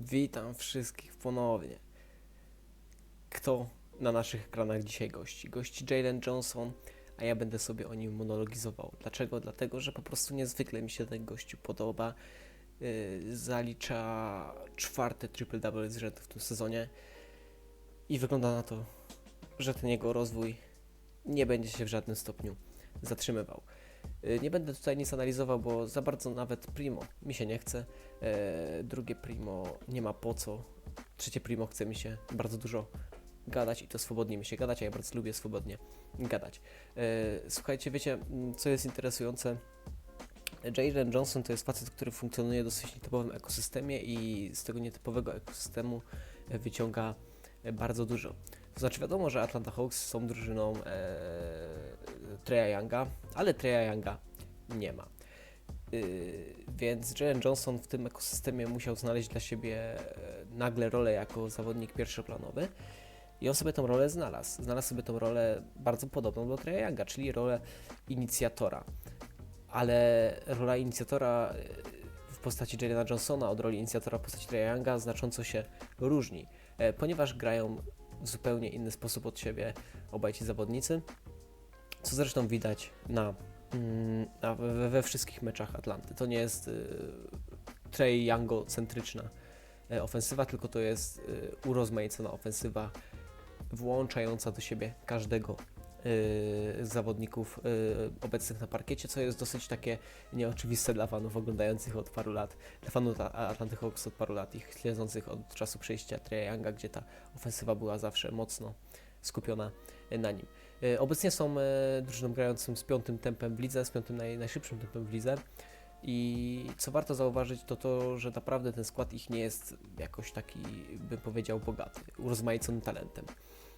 Witam wszystkich ponownie. Kto na naszych ekranach dzisiaj gości? Gości Jalen Johnson, a ja będę sobie o nim monologizował. Dlaczego? Dlatego, że po prostu niezwykle mi się ten gościu podoba. Yy, zalicza czwarte triple-double z rzędu w tym sezonie i wygląda na to, że ten jego rozwój nie będzie się w żadnym stopniu zatrzymywał. Yy, Nie będę tutaj nic analizował, bo za bardzo nawet primo mi się nie chce. E, drugie primo nie ma po co. Trzecie primo chce mi się bardzo dużo gadać i to swobodnie mi się gadać, a ja bardzo lubię swobodnie gadać. E, słuchajcie, wiecie, m, co jest interesujące? Jalen Johnson to jest facet, który funkcjonuje w dosyć nietypowym ekosystemie i z tego nietypowego ekosystemu e, wyciąga e, bardzo dużo. To znaczy wiadomo, że Atlanta Hawks są drużyną e, Treya Younga, ale Treya Younga nie ma. Yy, więc Jalen Johnson w tym ekosystemie musiał znaleźć dla siebie e, nagle rolę jako zawodnik pierwszoplanowy i on sobie tą rolę znalazł. Znalazł sobie tą rolę bardzo podobną do Treya Younga, czyli rolę inicjatora. Ale rola inicjatora e, w postaci Jalena Johnsona od roli inicjatora w postaci Treya Younga znacząco się różni, e, ponieważ grają w zupełnie inny sposób od siebie obaj ci zawodnicy, co zresztą widać na Mm, a we, we wszystkich meczach Atlanty. To nie jest y, Trey Youngo-centryczna y, ofensywa, tylko to jest y, urozmaicona ofensywa włączająca do siebie każdego y, zawodników y, obecnych na parkiecie, co jest dosyć takie nieoczywiste dla fanów oglądających od paru lat, dla fanów A- Atlanty Hawks od paru lat i śledzących od czasu przejścia Treya Younga, gdzie ta ofensywa była zawsze mocno skupiona na nim. E, Obecnie są e, drużyną grającym z piątym tempem w lidze, z piątym naj, najszybszym tempem w lidze. I co warto zauważyć, to to, że naprawdę ten skład ich nie jest jakoś taki, bym powiedział, bogaty, urozmaiconym talentem.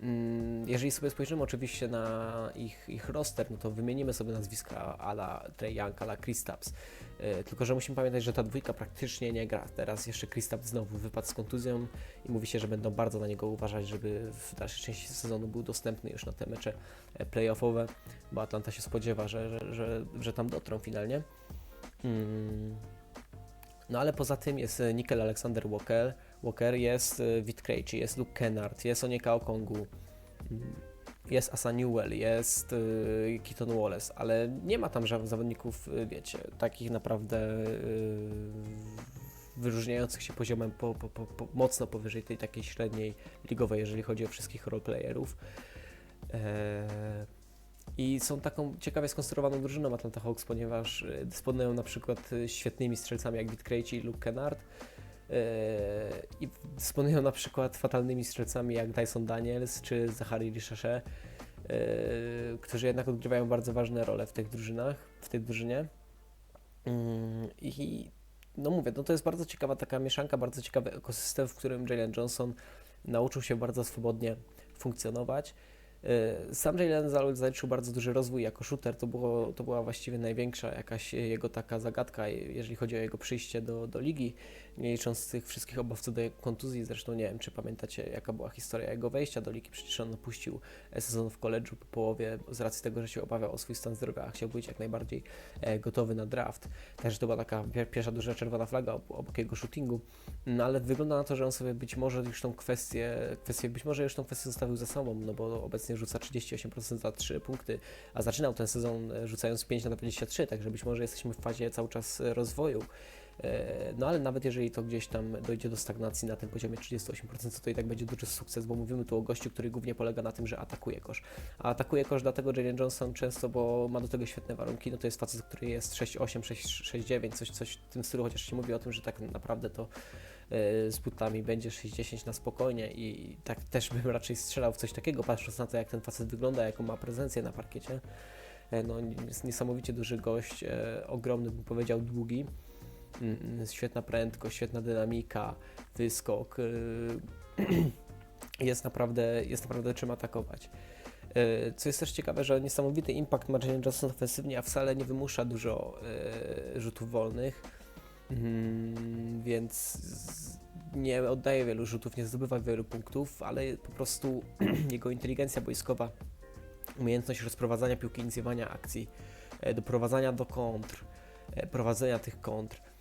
Mm, Jeżeli sobie spojrzymy oczywiście na ich, ich roster, no to wymienimy sobie nazwiska ala Trey Young, ala Kristaps. E, Tylko, że musimy pamiętać, że ta dwójka praktycznie nie gra. Teraz jeszcze Kristaps znowu wypadł z kontuzją i mówi się, że będą bardzo na niego uważać, żeby w dalszej części sezonu był dostępny już na te mecze e, playoffowe, bo Atlanta się spodziewa, że, że, że, że tam dotrą finalnie. Mm. No ale poza tym jest Nickel Alexander Walker, Walker jest e, Witt Krejci, jest Luke Kennard, jest Onyeka Okongu, mm, jest Asa Newell, jest y, Keaton Wallace, ale nie ma tam żadnych zawodników, y, wiecie, takich naprawdę y, wyróżniających się poziomem po, po, po, mocno powyżej tej takiej średniej ligowej, jeżeli chodzi o wszystkich roleplayerów. Eee, I są taką ciekawie skonstruowaną drużyną Atlanta Hawks, ponieważ y, dysponują na przykład y, świetnymi strzelcami jak Witt Krejci i Luke Kennard. Eee, I dysponują na przykład fatalnymi strzelcami jak Dyson Daniels czy Zachary Ricochet, eee, którzy jednak odgrywają bardzo ważne role w tych drużynach, w tej drużynie. Mm, I no mówię, no to jest bardzo ciekawa taka mieszanka, bardzo ciekawy ekosystem, w którym Jalen Johnson nauczył się bardzo swobodnie funkcjonować. Yy, Sam Jalen za- zaliczył bardzo duży rozwój jako shooter, to, było, to była właściwie największa jakaś jego taka zagadka, jeżeli chodzi o jego przyjście do, do ligi, nie licząc tych wszystkich obaw co do kontuzji, zresztą nie wiem, czy pamiętacie jaka była historia jego wejścia do ligi, przecież on opuścił sezon w koledżu po połowie z racji tego, że się obawiał o swój stan zdrowia, a chciał być jak najbardziej e, gotowy na draft. Także to była taka pier- pierwsza duża czerwona flaga ob- obok jego shootingu. No ale wygląda na to, że on sobie być może już tą kwestię, kwestię być może już tą kwestię zostawił za sobą, no bo obecnie rzuca 38% za 3 punkty, a zaczynał ten sezon e, rzucając 5 na 23, także być może jesteśmy w fazie cały czas e, rozwoju. E, No ale nawet jeżeli to gdzieś tam dojdzie do stagnacji na tym poziomie 38%, to, i tak będzie duży sukces, bo mówimy tu o gościu, który głównie polega na tym, że atakuje kosz. A atakuje kosz dlatego Jalen Johnson często, bo ma do tego świetne warunki, no to jest facet, który jest 6'8, 6'9, coś, coś w tym stylu, chociaż się mówi o tym, że tak naprawdę to e, z butami będzie 6'10 na spokojnie i tak też bym raczej strzelał w coś takiego, patrząc na to, jak ten facet wygląda, jaką ma prezencję na parkiecie. E, No, jest niesamowicie duży gość, ogromny bym powiedział, długi. Mm, Świetna prędkość, świetna dynamika, wyskok. y, Jest naprawdę, jest naprawdę czym atakować. Y, Co jest też ciekawe, że niesamowity impact ma Jalen Johnson ofensywnie, a wcale nie wymusza dużo y, rzutów wolnych, Mm, więc nie oddaje wielu rzutów, nie zdobywa wielu punktów, ale po prostu jego inteligencja boiskowa, umiejętność rozprowadzania piłki, inicjowania akcji, e, doprowadzania do kontr, e, prowadzenia tych kontr, mm,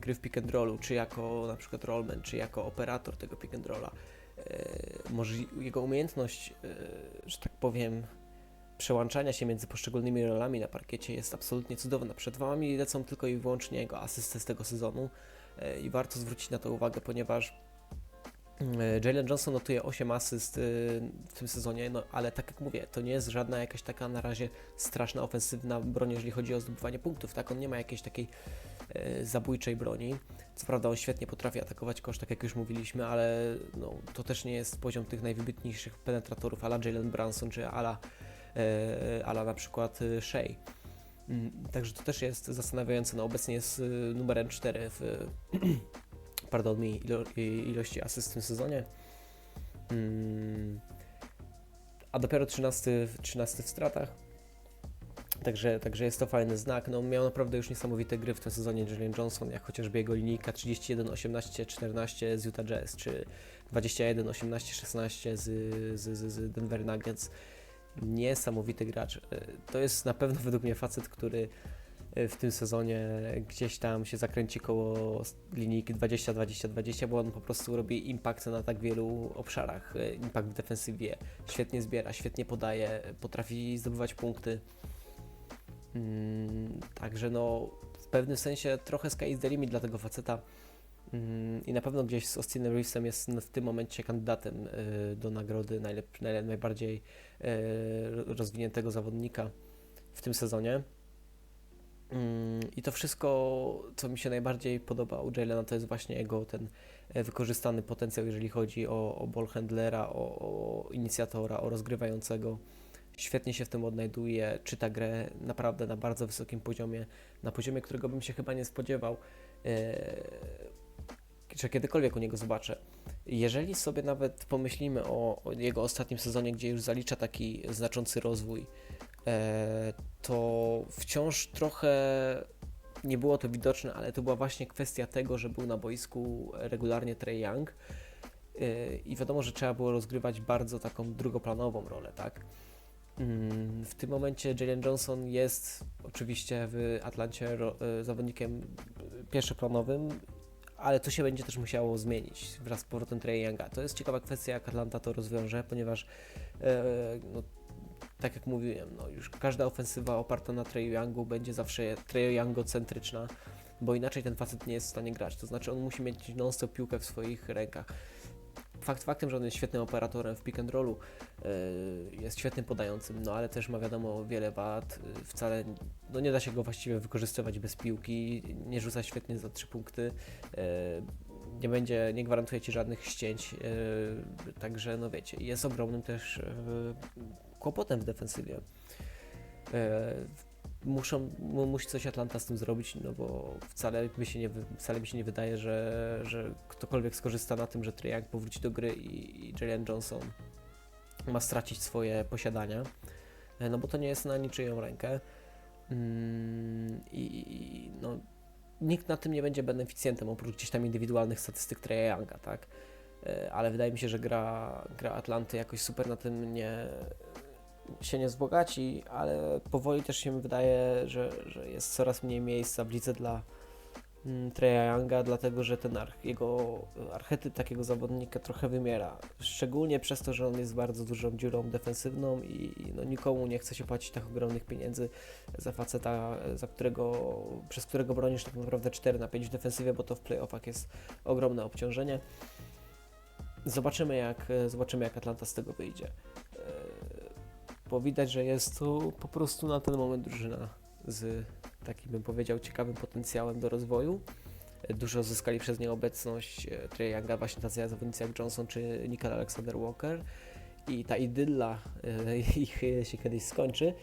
gry w pick and rollu, czy jako na przykład rollman, czy jako operator tego pick and rolla. E, jego umiejętność, e, że tak powiem, przełączania się między poszczególnymi rolami na parkiecie jest absolutnie cudowna. Przed Wami lecą tylko i wyłącznie jego asysty z tego sezonu e, i warto zwrócić na to uwagę, ponieważ e, Jalen Johnson notuje 8 asyst w tym sezonie, no ale tak jak mówię, to nie jest żadna jakaś taka na razie straszna ofensywna broń, jeżeli chodzi o zdobywanie punktów, tak? On nie ma jakiejś takiej zabójczej broni. Co prawda on świetnie potrafi atakować kosz, tak jak już mówiliśmy, ale no, to też nie jest poziom tych najwybitniejszych penetratorów ala Jalen Brunson czy ala, e, ala na przykład e, Shea. Mm, Także to też jest zastanawiające. No, obecnie jest numerem 4 w pardon mi, ilo, ilości asyst w tym sezonie. Mm, A dopiero 13, w- 13 w stratach. Także, także jest to fajny znak. No, miał naprawdę już niesamowite gry w tym sezonie Jalen Johnson, jak chociażby jego linijka 31, 18, 14 z Utah Jazz, czy 21, 18, 16 z, z, z, Denver Nuggets. Niesamowity gracz. E, To jest na pewno według mnie facet, który e, w tym sezonie gdzieś tam się zakręci koło linijki 20-20-20, bo on po prostu robi impact na tak wielu obszarach. E, Impact w defensywie, świetnie zbiera, świetnie podaje, potrafi zdobywać punkty. Mm, Także no, w pewnym sensie trochę sky is the limit dla tego faceta. Mm, I na pewno gdzieś z Austinem Reevesem jest w tym momencie kandydatem y, do nagrody najlep- najle- najbardziej y, rozwiniętego zawodnika w tym sezonie. Mm, I to wszystko, co mi się najbardziej podoba u Jalena, to jest właśnie jego ten e, wykorzystany potencjał, jeżeli chodzi o, o ball handlera, o, o inicjatora, o rozgrywającego. Świetnie się w tym odnajduje, czyta grę naprawdę na bardzo wysokim poziomie, na poziomie, którego bym się chyba nie spodziewał, e, że kiedykolwiek u niego zobaczę. Jeżeli sobie nawet pomyślimy o, o jego ostatnim sezonie, gdzie już zalicza taki znaczący rozwój, e, to wciąż trochę nie było to widoczne, ale to była właśnie kwestia tego, że był na boisku regularnie Trey Young e, i wiadomo, że trzeba było rozgrywać bardzo taką drugoplanową rolę, tak? W tym momencie Jalen Johnson jest oczywiście w Atlancie e, zawodnikiem pierwszoplanowym, ale to się będzie też musiało zmienić wraz z powrotem Trey Younga. To jest ciekawa kwestia, jak Atlanta to rozwiąże, ponieważ e, no, tak jak mówiłem, no już każda ofensywa oparta na Trey Youngu będzie zawsze Trey Youngocentryczna, bo inaczej ten facet nie jest w stanie grać. To znaczy on musi mieć non-stop piłkę w swoich rękach. Fakt faktem, że on jest świetnym operatorem w pick and rollu, e, jest świetnym podającym, no ale też ma wiadomo wiele wad, e, wcale no nie da się go właściwie wykorzystywać bez piłki, nie rzuca świetnie za trzy punkty, e, nie będzie, nie gwarantuje Ci żadnych ścięć, także no wiecie, jest ogromnym też kłopotem w defensywie. Muszą, mu- musi coś Atlanta z tym zrobić, no bo wcale mi się nie, wcale mi się nie wydaje, że, że ktokolwiek skorzysta na tym, że Trae powróci do gry i, i Jalen Johnson ma stracić swoje posiadania, e, no bo to nie jest na niczyją rękę Mm, i, no, nikt na tym nie będzie beneficjentem oprócz gdzieś tam indywidualnych statystyk Trae tak? E, Ale wydaje mi się, że gra, gra Atlanty jakoś super na tym nie, się nie wzbogaci, ale powoli też się mi wydaje, że, że jest coraz mniej miejsca w lidze dla mm, Treya Younga, dlatego że ten arch, jego archetyp takiego zawodnika trochę wymiera. Szczególnie przez to, że on jest bardzo dużą dziurą defensywną i, i no, nikomu nie chce się płacić tak ogromnych pieniędzy za faceta, za którego, przez którego bronisz tak naprawdę 4 na 5 w defensywie, bo to w playoffach jest ogromne obciążenie. Zobaczymy jak, zobaczymy jak Atlanta z tego wyjdzie. Bo widać, że jest to po prostu na ten moment drużyna z takim bym powiedział ciekawym potencjałem do rozwoju. Dużo zyskali przez nieobecność e, Trae Younga, właśnie tacy zawodnicy jak Johnson czy Nickel Alexander Walker i ta idylla e, ich e, się kiedyś skończy.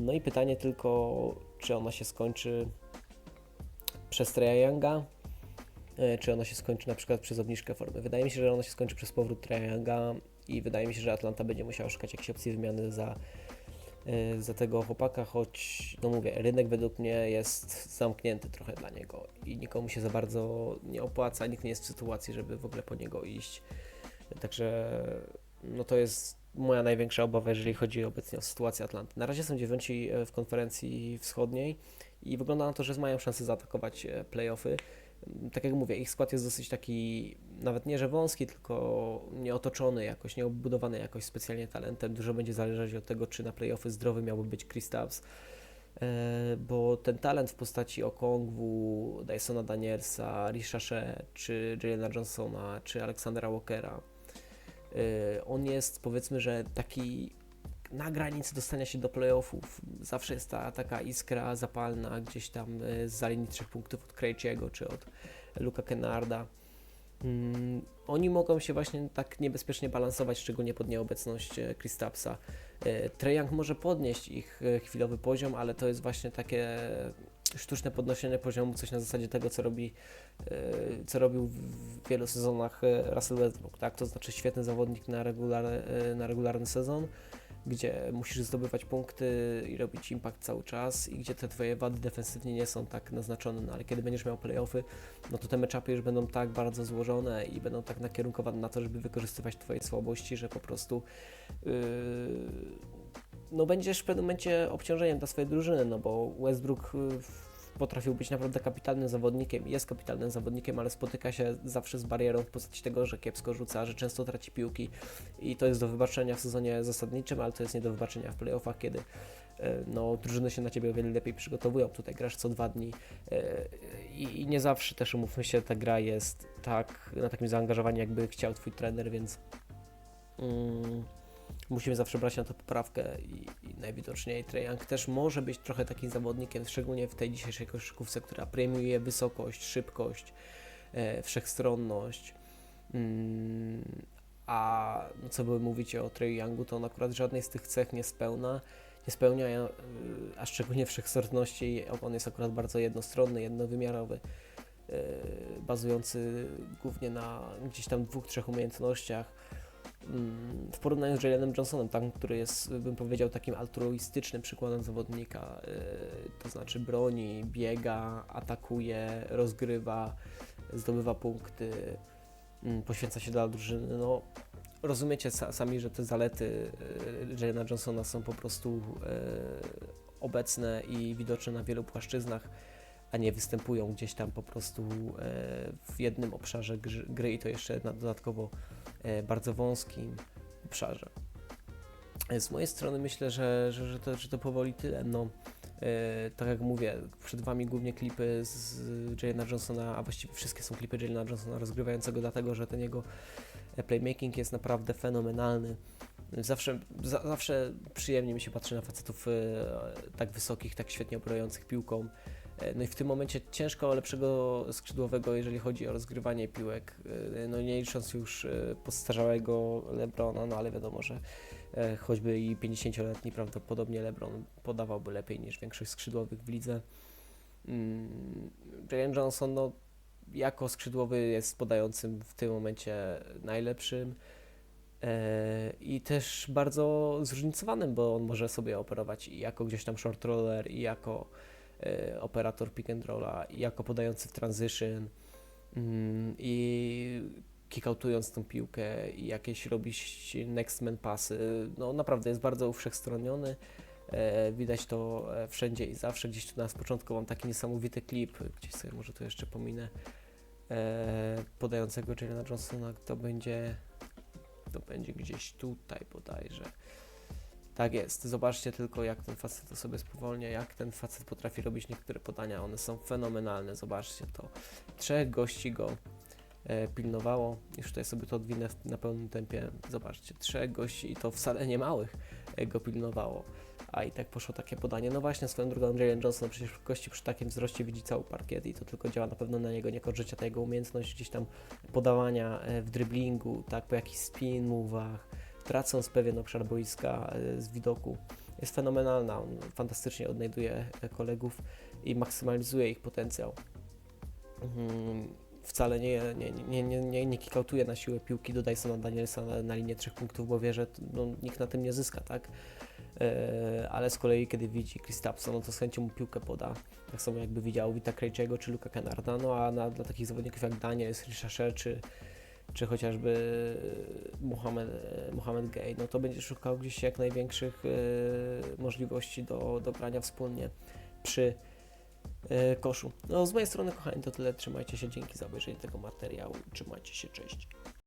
No i pytanie tylko, czy ona się skończy przez e, czy ona się skończy na przykład przez obniżkę formy. Wydaje mi się, że ona się skończy przez powrót Trae Younga i wydaje mi się, że Atlanta będzie musiała szukać jakiejś opcji wymiany za, y, za tego chłopaka, choć no mówię, rynek według mnie jest zamknięty trochę dla niego i nikomu się za bardzo nie opłaca, nikt nie jest w sytuacji, żeby w ogóle po niego iść. Także no to jest moja największa obawa, jeżeli chodzi obecnie o sytuację Atlanty. Na razie są dziewiąci e, w konferencji wschodniej i wygląda na to, że mają szansę zaatakować e, playoffy. Tak jak mówię, ich skład jest dosyć taki, nawet nie że wąski, tylko nieotoczony jakoś, nieobudowany jakoś specjalnie talentem. Dużo będzie zależeć od tego, czy na playoffy zdrowy miałby być Stubbs, e, bo ten talent w postaci Okongwu, Dysona Danielsa, Rishasze, czy Jalena Johnsona, czy Aleksandra Walkera, e, on jest powiedzmy, że taki na granicy dostania się do playoffów. Zawsze jest ta taka iskra zapalna gdzieś tam z za linii trzech punktów od Krejciego czy od Luka Kennarda. Mm, oni mogą się właśnie tak niebezpiecznie balansować, szczególnie pod nieobecność e, Kristapsa. E, Treyang może podnieść ich e, chwilowy poziom, ale to jest właśnie takie sztuczne podnoszenie poziomu, coś na zasadzie tego, co robi, co robił w wielu sezonach Russell Westbrook, tak? To znaczy świetny zawodnik na, regularny, na regularny sezon, gdzie musisz zdobywać punkty i robić impact cały czas i gdzie te twoje wady defensywnie nie są tak naznaczone, no ale kiedy będziesz miał playoffy, no to te meczapy już będą tak bardzo złożone i będą tak nakierunkowane na to, żeby wykorzystywać twoje słabości, że po prostu yy, no będziesz w pewnym momencie obciążeniem dla swojej drużyny, no bo Westbrook yy, potrafił być naprawdę kapitalnym zawodnikiem, jest kapitalnym zawodnikiem, ale spotyka się zawsze z barierą w postaci tego, że kiepsko rzuca, że często traci piłki i to jest do wybaczenia w sezonie zasadniczym, ale to jest nie do wybaczenia w playoffach, kiedy e, no, drużyny się na Ciebie o wiele lepiej przygotowują. Tutaj grasz co dwa dni e, i nie zawsze też, umówmy się, ta gra jest tak na takim zaangażowaniu, jakby chciał Twój trener, więc... Mm, musimy zawsze brać na to poprawkę i, i najwidoczniej Young też może być trochę takim zawodnikiem, szczególnie w tej dzisiejszej koszykówce, która premiuje wysokość, szybkość, e, wszechstronność. Mm, a no, co by mówić o Trey Youngu, to on akurat żadnej z tych cech nie spełna, nie spełnia, e, a szczególnie wszechstronności, on jest akurat bardzo jednostronny, jednowymiarowy, e, bazujący głównie na gdzieś tam dwóch, trzech umiejętnościach w porównaniu z Jalenem Johnsonem, tam, który jest, bym powiedział, takim altruistycznym przykładem zawodnika, yy, to znaczy broni, biega, atakuje, rozgrywa, zdobywa punkty, yy, poświęca się dla drużyny. No, rozumiecie sami, że te zalety yy, Jalena Johnsona są po prostu yy, obecne i widoczne na wielu płaszczyznach a nie występują gdzieś tam po prostu w jednym obszarze gry i to jeszcze dodatkowo bardzo wąskim obszarze. E, z mojej strony myślę, że, że, że, to, że to powoli tyle. No, tak jak mówię, przed Wami głównie klipy z Jalena Johnsona, a właściwie wszystkie są klipy Jalena Johnsona rozgrywającego, dlatego że ten jego playmaking jest naprawdę fenomenalny. Zawsze, za, zawsze przyjemnie mi się patrzy na facetów tak wysokich, tak świetnie operujących piłką. E, no i w tym momencie ciężko lepszego skrzydłowego, jeżeli chodzi o rozgrywanie piłek. E, no nie licząc już e, postarzałego Lebrona, no ale wiadomo, że choćby i 50-letni prawdopodobnie Lebron podawałby lepiej niż większość skrzydłowych w lidze. Mm, Jalen Johnson, no jako skrzydłowy jest podającym w tym momencie najlepszym i też bardzo zróżnicowanym, bo on może sobie operować i jako gdzieś tam short roller i jako operator pick and rolla jako podający w transition mm, i kickoutując tą piłkę i jakieś robić next man pasy. No naprawdę jest bardzo wszechstroniony. E, widać to e, wszędzie i zawsze. Gdzieś tu na początku mam taki niesamowity klip, gdzieś sobie może to jeszcze pominę, podającego Jalena Johnsona. To będzie, to będzie gdzieś tutaj bodajże. Tak jest, zobaczcie tylko jak ten facet to sobie spowolnia, jak ten facet potrafi robić niektóre podania, one są fenomenalne, zobaczcie to. Trzech gości go e, pilnowało, już tutaj sobie to odwinę na pełnym tempie, zobaczcie, trzech gości i to wcale nie małych e, go pilnowało. A i tak poszło takie podanie. No właśnie, swoją drogą Jalen Johnson przecież gości przy takim wzroście widzi cały parkiet i to tylko działa na pewno na niego niekorzyść, ta jego umiejętność gdzieś tam podawania e, w driblingu, tak, po jakichś spin move'ach, tracąc pewien obszar boiska e, z widoku. Jest fenomenalna, on fantastycznie odnajduje e, kolegów i maksymalizuje ich potencjał. Mhm, wcale nie, nie, nie, nie, nie, nie kikautuje na siłę piłki do Dysona Danielsa na, na linię trzech punktów, bo wie, że no, nikt na tym nie zyska, tak? E, ale z kolei, kiedy widzi Chris Tapson, no to z chęcią mu piłkę poda. Tak samo jakby widział Wita Krejciego czy Luka Kennarda, no a na, dla takich zawodników jak Daniel, Richard czy czy chociażby Muhammad, Muhammad Gay, no to będzie szukał gdzieś jak największych e, możliwości do, do grania wspólnie przy e, koszu. No z mojej strony kochani to tyle, trzymajcie się, dzięki za obejrzenie tego materiału, trzymajcie się, cześć.